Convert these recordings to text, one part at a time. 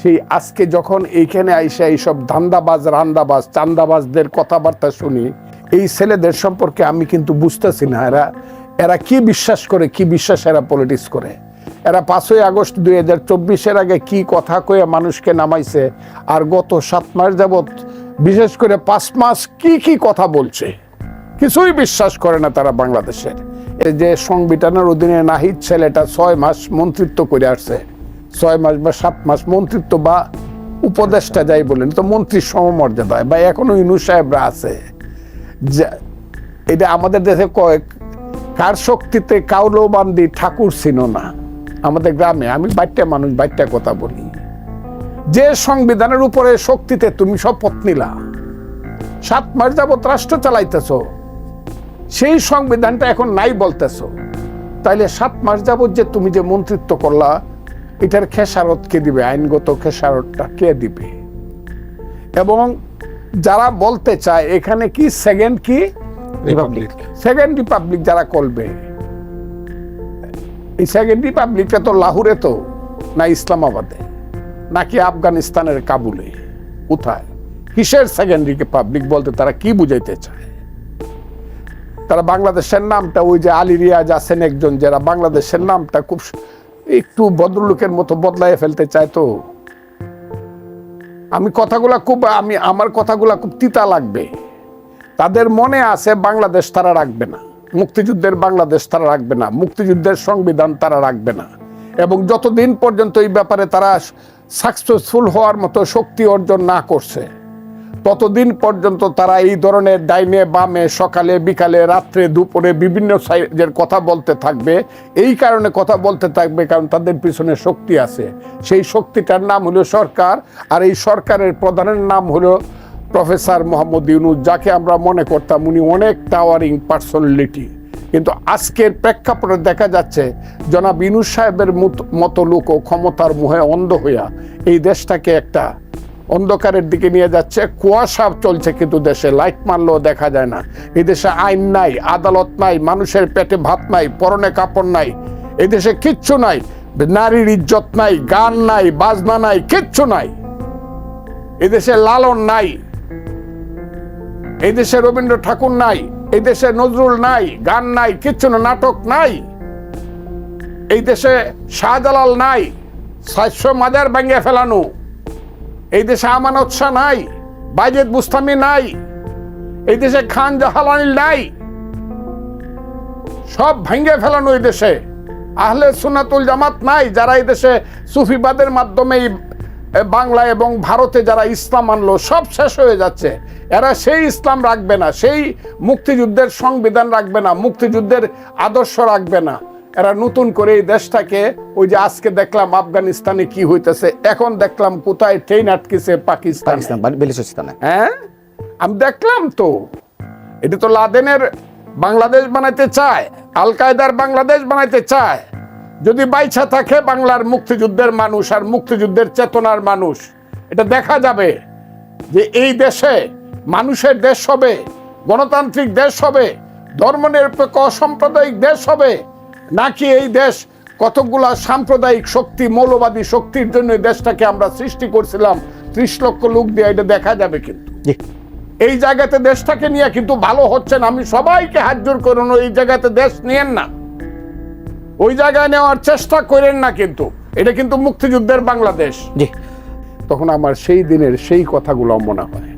সেই আজকে যখন এইখানে আইসা এইসব ধান্দাবাজ, রান্দাবাজ, চান্দাবাজদের কথাবার্তা শুনি, এই ছেলেদের সম্পর্কে আমি কিন্তু বুঝতেছি না এরা এরা কি বিশ্বাস করে, কি বিশ্বাস এরা পলিটিক্স করে। এরা পাঁচই আগস্ট দুই হাজার চব্বিশের আগে কি কথা কয়ে মানুষকে নামাইছে, আর গত সাত মাস যাবৎ বিশেষ করে পাঁচ মাস কি কি কথা বলছে, কিছুই বিশ্বাস করে না তারা বাংলাদেশের। এই যে সংবিধানের অধীনে নাহিদ ছেলেটা ছয় মাস মন্ত্রিত্ব করে আসছে ছয় মাস বা সাত মাস মন্ত্রিত্ব বা উপদেষ্টা যাই বলেন, তো মন্ত্রীর সমমর্যাদায় বা এখনও ইনু সাহেবরা আছে। এটা আমাদের দেশে কয়েক, কার শক্তিতে কাউলো বান্দি ঠাকুর ছিল না। আমাদের গ্রামে, আমি বাইটটা মানুষ বাইটটা কথা বলি। যে সংবিধানের উপরে শক্তিতে তুমি শপথ নিলা, সাত মাস যাবত রাষ্ট্র চালাইতেছ, সেই সংবিধানটা এখন নাই বলতেছ। তাইলে সাত মাস যাবত যে তুমি যে মন্ত্রিত্ব করলা এটার খেসারত কে দিবে? আইনগত খেসারতটা কে দিবে? এবং যারা বলতে চায় এখানে কি সেকেন্ড কি? রিপাবলিক সেকেন্ড রিপাবলিক যারা করবে। এই সেকেন্ড রিপাবলিকটা তো লাহোরে তো না ইসলামাবাদে নাকি আফগানিস্তানের কাবুলে? কোথায়? কিসের সেকেন্ড রিপাবলিক বলতে তারা কি বুঝাইতে চায়? তারা বাংলাদেশের নামটা ওই যে আলী রিয়াজ আছেন একজন যারা বাংলাদেশের নামটা খুব একটু ভদ্রলোকের মতো বদলায় ফেলতে চায় তো। আমি কথাগুলা খুব, আমি, আমার কথাগুলা খুব তিতা লাগবে। তাদের মনে আছে বাংলাদেশ তারা রাখবে না। মুক্তিযুদ্ধের বাংলাদেশ তারা রাখবে না। মুক্তিযুদ্ধের সংবিধান তারা রাখবে না। এবং যতদিন পর্যন্ত এই ব্যাপারে তারা সাকসেসফুল হওয়ার মতো শক্তি অর্জন না করছে ততদিন পর্যন্ত তারা এই ধরনের ডাইনে, বামে, সকালে, বিকালে, রাত্রে, দুপুরে বিভিন্ন সাইজের কথা বলতে থাকবে। এই কারণে কথা বলতে থাকবে কারণ তাদের পিছনে শক্তি আছে। সেই শক্তিটার নাম হলো সরকার আর এই সরকারের প্রধানের নাম হলো প্রফেসর মোহাম্মদ ইউনুস, যাকে আমরা মনে করতাম উনি অনেক টাওয়ারিং পার্সোনালিটি কিন্তু আজকের প্রেক্ষাপটে দেখা যাচ্ছে জনাব ইউনুস সাহেবের মত- মতো লোকও ক্ষমতার মুহে অন্ধ হইয়া এই দেশটাকে একটা অন্ধকারের দিকে নিয়ে যাচ্ছে কুয়াশা চলছে কিন্তু দেশে। লাইট মারলেও দেখা যায় না। এই দেশে আইন নাই, আদালত নাই, মানুষের পেটে ভাত নাই, পরনে কাপড় নাই এই দেশে কিচ্ছু নাই, নারীর ইজ্জত নাই, গান নাই, বাজনা নাই, কিচ্ছু নাই। এই দেশে লালন নাই এই দেশে রবীন্দ্র ঠাকুর নাই এই দেশে নজরুল নাই, গান নাই, কিচ্ছু না, নাটক নাই। এই দেশে শাহজালাল নাই, সাতশ মাজার ভেঙে ফেলানো। এই দেশে আমানত শাহ নাই, বাইজেদ বুস্তামি নাই, এই দেশে খান জাহালানি নাই। সব ভেঙে ফেলানো এই দেশে। আহলে সুনাতুল জামাত নাই, যারা এই দেশে সুফিবাদের মাধ্যমে বাংলা এবং ভারতে যারা ইসলাম আনলো, সব শেষ হয়ে যাচ্ছে। এরা সেই ইসলাম রাখবে না, সেই মুক্তিযুদ্ধের সংবিধান রাখবে না, মুক্তিযুদ্ধের আদর্শ রাখবে না। এরা নতুন করে এই দেশটাকে ওই যে আজকে দেখলাম আফগানিস্তানে কি হইতেছে এখন দেখলাম কোথায় ট্রেন আটকেছে পাকিস্তান। হ্যাঁ? আমি দেখলাম তো। এটা তো লাদেনের বাংলাদেশ বানাইতে চায় আল কায়দার বাংলাদেশ বানাইতে চায়। যদি বাইছা থাকে বাংলার মুক্তিযুদ্ধের মানুষ আর মুক্তিযুদ্ধের চেতনার মানুষ এটা দেখা যাবে যে এই দেশে মানুষের দেশ হবে গণতান্ত্রিক দেশ হবে ধর্মনিরপেক্ষ অসাম্প্রদায়িক দেশ হবে। নাকি এই দেশ কতগুলা সাম্প্রদায়িক শক্তি মৌলবাদী শক্তির জন্য দেশটাকে আমরা সৃষ্টি করছিলাম? ত্রিশ লক্ষ লোক দিয়ে এটা দেখা যাবে কিন্তু। এই জায়গাতে দেশটাকে নিয়ে কিন্তু ভালো হচ্ছে না। আমি সবাইকে হাত জোর করুন এই জায়গাতে দেশ নিয়েন না। ওই জায়গায় নেওয়ার চেষ্টা করেন না কিন্তু। এটা কিন্তু মুক্তিযুদ্ধের বাংলাদেশ। জি। তখন আমার সেই দিনের সেই কথাগুলো মনে হয়।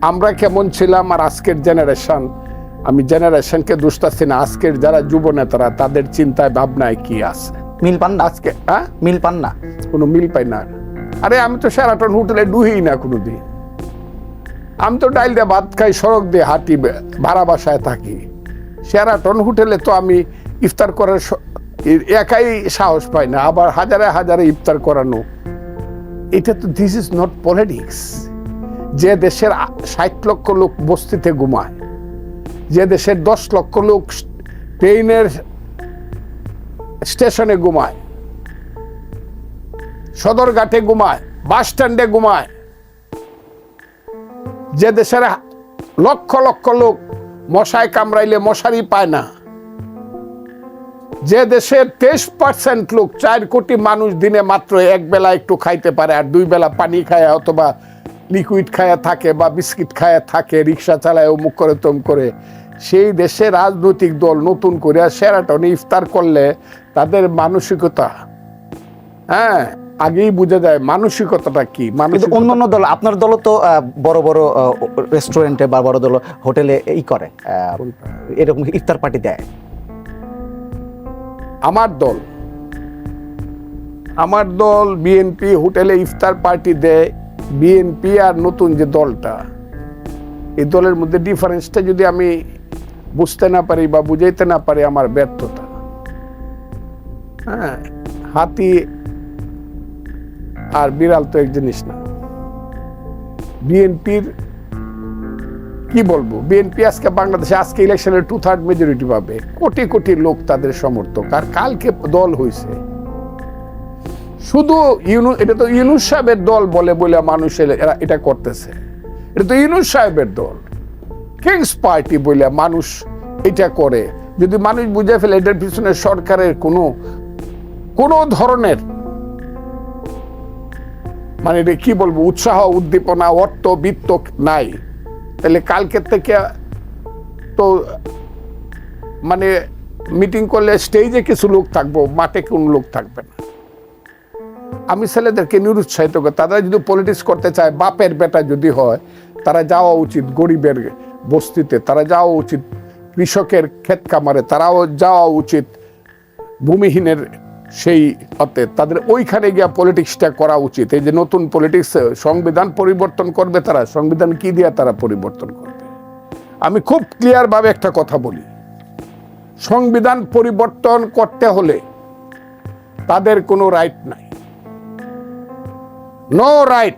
আমরা কেমন ছিলাম আর আজকের জেনারেশন আমি জেনারেশনকে দুষ্টাচ্ছি না আজকের যারা যুব নেতারা তাদের চিন্তায় ভাবনায় কি আছে? মিল পান না? আজকে হ্যাঁ? মিল পান না? কোনো মিল পাই না। আরে আমি তো সেরাটন হোটেলে ডুহি না কোনো দিন আমি তো ডাইল দিয়ে ভাত খাই সড়ক দিয়ে হাঁটি ভাড়া বাসায় থাকি। সেরাটন হোটেলে তো আমি ইফতার করার একাই সাহস পাই না আবার হাজারে হাজারে ইফতার করানো। এটা তো দিস ইজ নট পলিটিক্স যে দেশের ষাট লক্ষ লোক বস্তিতে ঘুমায়। যে দেশের দশ লক্ষ লোক ট্রেনের স্টেশনে ঘুমায়, সদরঘাটে ঘুমায়, বাস স্ট্যান্ডে ঘুমায়, যে দেশের লক্ষ লক্ষ লোক মশায় কামড়াইলে মশারি পায় না, যে দেশের তেইশ পার্সেন্ট লোক চার কোটি মানুষ দিনে মাত্র এক বেলা একটু খাইতে পারে আর দুই বেলা পানি খায় অথবা লিকুইড খায়া থাকে বা বিস্কিট খায়া থাকে রিক্সা চালায় অমুক করে তম করে সেই দেশে রাজনৈতিক দল নতুন করে সেরাটনে ইফতার করলে তাদের মানসিকতা হ্যাঁ আগেই বুঝে যায় মানসিকতাটা কি মানসিকতা অন্যান্য দল আপনার দলও তো বড় বড় রেস্টুরেন্টে বা বড় দল হোটেলে এই করে এরকম ইফতার পার্টি দেয়। আমার দল আমার দল বিএনপি হোটেলে ইফতার পার্টি দেয় বিএনপি আর নতুন যে দলটা, এই দলের মধ্যে ডিফারেন্সটা যদি আমি বুঝতে না পারি বা বুঝাইতে না পারি আমার ব্যর্থতা। হ্যাঁ হাতি আর বিড়াল তো এক জিনিস না। বিএনপির কি বলব? বিএনপি আজকে বাংলাদেশে, আজকে ইলেকশনে টু থার্ড মেজরিটি পাবে। কোটি কোটি লোক তাদের সমর্থক। আর কালকে দল হয়েছে শুধু ইউনু, এটা তো ইউনুস সাহেবের দল বলে বলে মানুষের এরা এটা করতেছে। এটা তো ইউনুস সাহেবের দল। কিংস পার্টি বলে মানুষ এটা করে। যদি মানুষ বুঝে ফেলে এটার পিছনে সরকারের কোনো কোনো ধরনের মানে এটা কি বলব, উৎসাহ, উদ্দীপনা, অর্থ, বিত্ত নাই। তাহলে কালকে থেকে তো মানে মিটিং করলে স্টেজে কিছু লোক থাকব, মাঠে কোনো লোক থাকবে না। আমি ছেলেদেরকে নিরুৎসাহিত করি। তারা যদি পলিটিক্স করতে চায়, বাপের বেটা যদি হয়, তারা যাওয়া উচিত গরিবের বস্তিতে, তারা যাওয়া উচিত কৃষকের ক্ষেত কামারে তারাও যাওয়া উচিত ভূমিহীনের সেই অর্থে তাদের ওইখানে গিয়া পলিটিক্সটা করা উচিত। এই যে নতুন পলিটিক্স সংবিধান পরিবর্তন করবে তারা, সংবিধান কি দিয়ে তারা পরিবর্তন করবে? আমি খুব ক্লিয়ারভাবে একটা কথা বলি। সংবিধান পরিবর্তন করতে হলে তাদের কোনো রাইট নাই। নো রাইট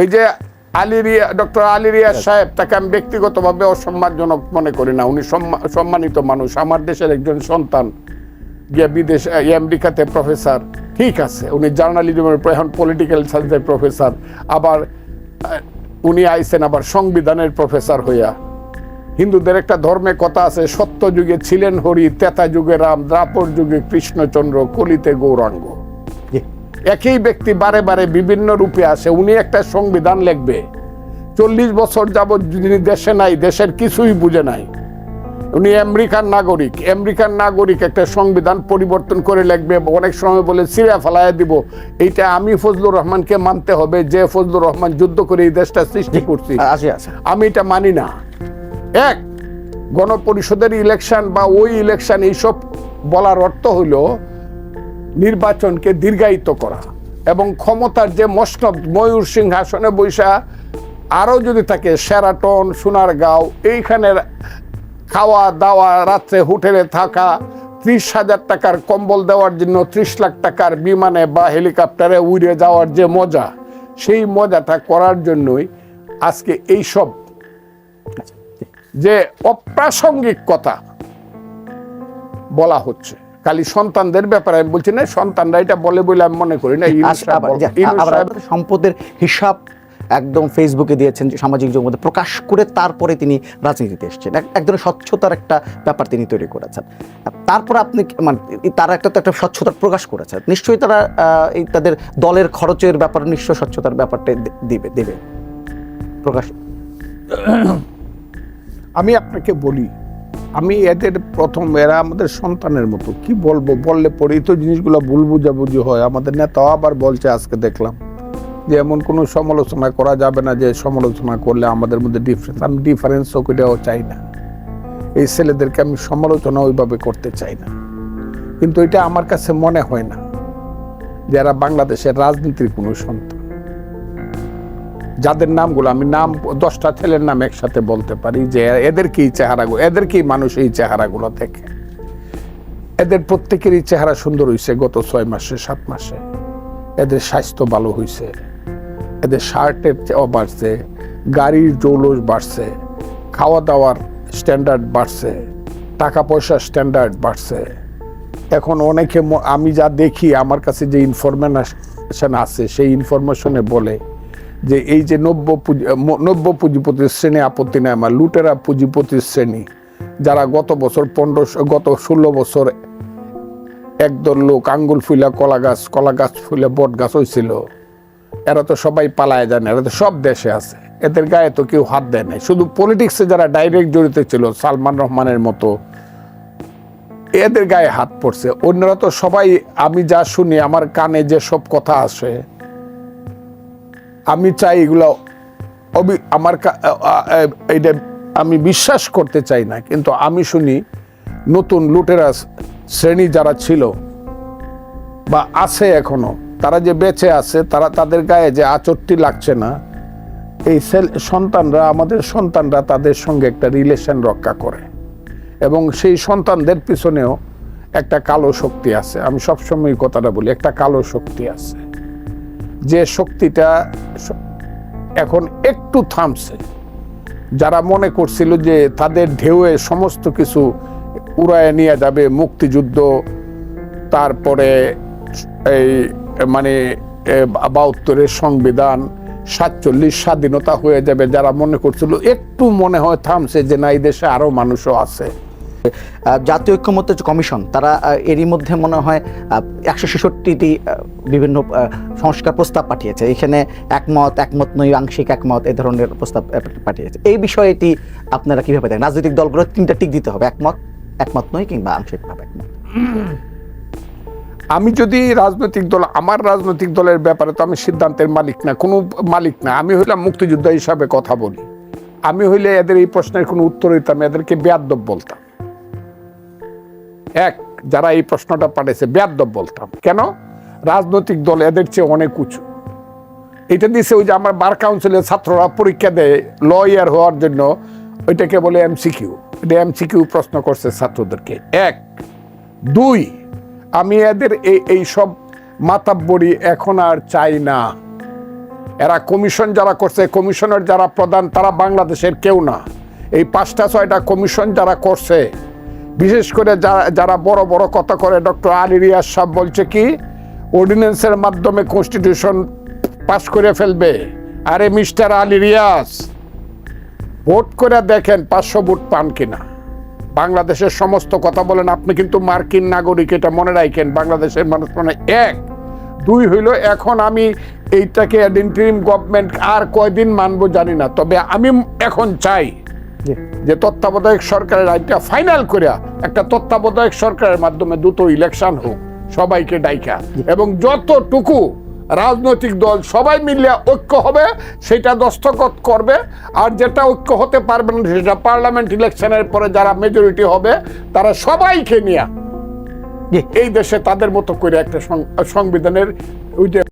এই যে আলিরিয়া ডক্টর আলিরিয়া সাহেব তাকে আমি ব্যক্তিগতভাবে অসম্মানজনক মনে করি না। উনি সম্মা- সম্মানিত মানুষ। আমার দেশের একজন সন্তান গিয়ে বিদেশ আমেরিকাতে প্রফেসর ঠিক আছে উনি জার্নালিজমের এখন পলিটিক্যাল সায়েন্সের প্রফেসর আবার উনি আইছেন আবার সংবিধানের প্রফেসর হইয়া। হিন্দুদের একটা ধর্মে কথা আছে সত্য যুগে ছিলেন হরি তেতা যুগে রাম দ্রাপর যুগে কৃষ্ণচন্দ্র কলিতে গৌরাঙ্গ। একই ব্যক্তি বারে বারে বিভিন্ন রূপে আসে উনি একটা সংবিধান লিখবে। চল্লিশ বছর যাবৎ যিনি দেশে নাই দেশের কিছুই বুঝে নাই। উনি আমেরিকান নাগরিক আমেরিকান নাগরিক একটা সংবিধান পরিবর্তন করে লিখবে অনেক সময় বলে সিরিয়া ফেলাইয়া দিব। এইটা আমি ফজলুর রহমানকে মানতে হবে যে ফজলুর রহমান যুদ্ধ করে এই দেশটা সৃষ্টি করছি। আমি এটা মানি না। এক গণপরিষদের ইলেকশন বা ওই ইলেকশন এইসব বলার অর্থ হইল নির্বাচনকে দীর্ঘায়িত করা এবং ক্ষমতার যে মসনদ, ময়ূর সিংহাসনে বৈশা, আরও যদি থাকে সেরাটন সোনারগাঁও এইখানে খাওয়া দাওয়া, রাত্রে হোটেলে থাকা, ত্রিশ হাজার টাকার কম্বল দেওয়ার জন্য ত্রিশ লাখ টাকার বিমানে বা হেলিকপ্টারে উড়ে যাওয়ার যে মজা, সেই মজাটা করার জন্যই আজকে এইসব যে অপ্রাসঙ্গিক কথা বলা হচ্ছে। খালি সন্তানদের ব্যাপারে আমি বলছি না সন্তানরা এটা বলে বলে আমি মনে করি না আবার সম্পদের হিসাব একদম ফেসবুকে দিয়েছেন যে সামাজিক যোগাযোগ প্রকাশ করে তারপরে তিনি রাজনীতিতে এসেছেন। এক- ধরনের স্বচ্ছতার একটা ব্যাপার তিনি তৈরি করেছেন। তারপর আপনি কি- মানে তারা একটা তো একটা স্বচ্ছতার প্রকাশ করেছেন। নিশ্চয়ই তারা এই তাদের দলের খরচের ব্যাপারে নিশ্চয় স্বচ্ছতার ব্যাপারটা দিবে দেবে। প্রকাশ আমি আপনাকে বলি আমি এদের প্রথম, এরা আমাদের সন্তানের মতো। কি বলব? বললে পরেই তো জিনিসগুলো ভুল বুঝাবুঝি হয়। আমাদের নেতাও আবার বলছে, আজকে দেখলাম যে এমন কোনো সমালোচনা করা যাবে না যে সমালোচনা করলে আমাদের মধ্যে ডিফারেন্স আমি ডিফারেন্স ওকেটাও চাই না। এই ছেলেদেরকে আমি সমালোচনা ওইভাবে করতে চাই না। কিন্তু এটা আমার কাছে মনে হয় না যারা বাংলাদেশের রাজনীতির কোনো সন্তান। যাদের নামগুলো আমি নাম, দশটা ছেলের নাম একসাথে বলতে পারি যে এদের কি চেহারাগুলো এদের কি মানুষ এই চেহারাগুলো দেখে? এদের প্রত্যেকেরই চেহারা সুন্দর হয়েছে গত ছয় মাসে, সাত মাসে। এদের স্বাস্থ্য ভালো হয়েছে এদের শার্টের বাড়ছে, গাড়ির জৌলস বাড়ছে খাওয়া দাওয়ার স্ট্যান্ডার্ড বাড়ছে টাকা পয়সার স্ট্যান্ডার্ড বাড়ছে। এখন অনেকে আমি যা দেখি, আমার কাছে যে ইনফরমেশন আছে সেই ইনফরমেশনে বলে যে এই যে নব্য পুঁজি নব্য পুঁজিপতির শ্রেণি আপত্তি নেয় আমার, লুটেরা পুঁজিপতির শ্রেণি, যারা গত বছর পনেরো, গত ষোলো বছর একদল লোক আঙ্গুল ফুলা কলা গাছ কলা গাছ ফুলে বট গাছ হয়েছিল এরা তো সবাই পালায় জানে, এরা তো সব দেশে আছে, এদের গায়ে তো কেউ হাত দেয় নাই, শুধু পলিটিক্সে যারা ডাইরেক্ট জড়িত ছিল, সালমান রহমানের মতো, এদের গায়ে হাত পড়ছে, অন্যরা তো সবাই, আমি যা শুনি, আমার কানে যে সব কথা আসে আমি চাই এগুলো অবি- আমার এইটা আমি বিশ্বাস করতে চাই না, কিন্তু আমি শুনি নতুন লুটেরা শ্রেণি যারা ছিল বা আছে এখনও, তারা যে বেঁচে আছে, তারা তাদের গায়ে যে আচরটি লাগছে না, এই সেল- সন্তানরা, আমাদের সন্তানরা তাদের সঙ্গে একটা রিলেশন রক্ষা করে। এবং সেই সন্তানদের পিছনেও একটা কালো শক্তি আছে। আমি সবসময় কথাটা বলি, একটা কালো শক্তি আছে। যে শক্তিটা এখন একটু থামছে। যারা মনে করছিল যে তাদের ঢেউয়ে সমস্ত কিছু উড়ায় নিয়ে যাবে মুক্তিযুদ্ধ, তারপরে এই মানে বাহাত্তরের সংবিধান, সাতচল্লিশ স্বাধীনতা হয়ে যাবে, যারা মনে করছিল, একটু মনে হয় থামছে যে না, এই দেশে আরও মানুষও আছে। জাতীয় ঐক্যমত্য কমিশন, তারা এরই মধ্যে মনে হয় একশো ছেষট্টিটি বিভিন্ন সংস্কার প্রস্তাব পাঠিয়েছে। এখানে একমত একমত নই আংশিক একমত, এ ধরনের প্রস্তাব পাঠিয়েছে। এই বিষয়টি আপনারা কীভাবে দেখেন? রাজনৈতিক দলগুলো তিনটা টিক দিতে হবে, একমত একমত নয় কিংবা আংশিকভাবে একমত। আমি যদি রাজনৈতিক দল, আমার রাজনৈতিক দলের ব্যাপারে তো আমি সিদ্ধান্তের মালিক না, কোনো মালিক না। আমি হইলাম মুক্তিযোদ্ধা হিসাবে কথা বলি। আমি হইলে এদের এই প্রশ্নের কোনো উত্তর দিতাম এদেরকে বেয়াদ্দব বলতাম। এক, যারা এই প্রশ্নটা পাঠিয়েছে বেয়াদ্দব বলতাম। কেন? রাজনৈতিক দল এদের চেয়ে অনেক উঁচু। এটা দিছে ওই যে আমার বার কাউন্সিলের ছাত্ররা পরীক্ষা দেয় লয়ার হওয়ার জন্য। ওইটাকে বলে এমসিকিউ এটা এমসিকিউ প্রশ্ন করছে ছাত্রদেরকে। এক। দুই, আমি এদের এই এই সব মাতাব্বরি এখন আর চাই না। এরা কমিশন যারা করছে, কমিশনের যারা প্রধান, তারা বাংলাদেশের কেউ না। এই পাঁচটা, ছয়টা কমিশন যারা করছে বিশেষ করে যারা যারা বড় বড় কথা করে, ডক্টর আলী রিয়াজ বলছে কি অর্ডিন্যান্সের মাধ্যমে কনস্টিটিউশন পাস করে ফেলবে। আরে মিস্টার আলী ভোট করে দেখেন পাঁচশো ভোট পান কিনা। বাংলাদেশের সমস্ত কথা বলেন, আপনি কিন্তু মার্কিন নাগরিক, এটা মনে রাখেন, বাংলাদেশের মানুষ মানে এক। দুই হইল, এখন আমি এইটাকে ইন্টারিম গভর্নমেন্ট আর কয়দিন মানবো জানি না, তবে আমি এখন চাই যে তত্ত্বাবধায়ক সরকারের আইনটা ফাইনাল করিয়া একটা তত্ত্বাবধায়ক সরকারের মাধ্যমে দ্রুত ইলেকশন হোক সবাইকে ডাইকা। এবং যতটুকু রাজনৈতিক দল সবাই মিলে ঐক্য হবে সেটা দস্তখত করবে আর যেটা ঐক্য হতে পারবে না সেটা পার্লামেন্ট ইলেকশনের পরে যারা মেজরিটি হবে তারা সবাইকে নিয়ে এই দেশে তাদের মতো করে একটা সংবিধানের ওইটা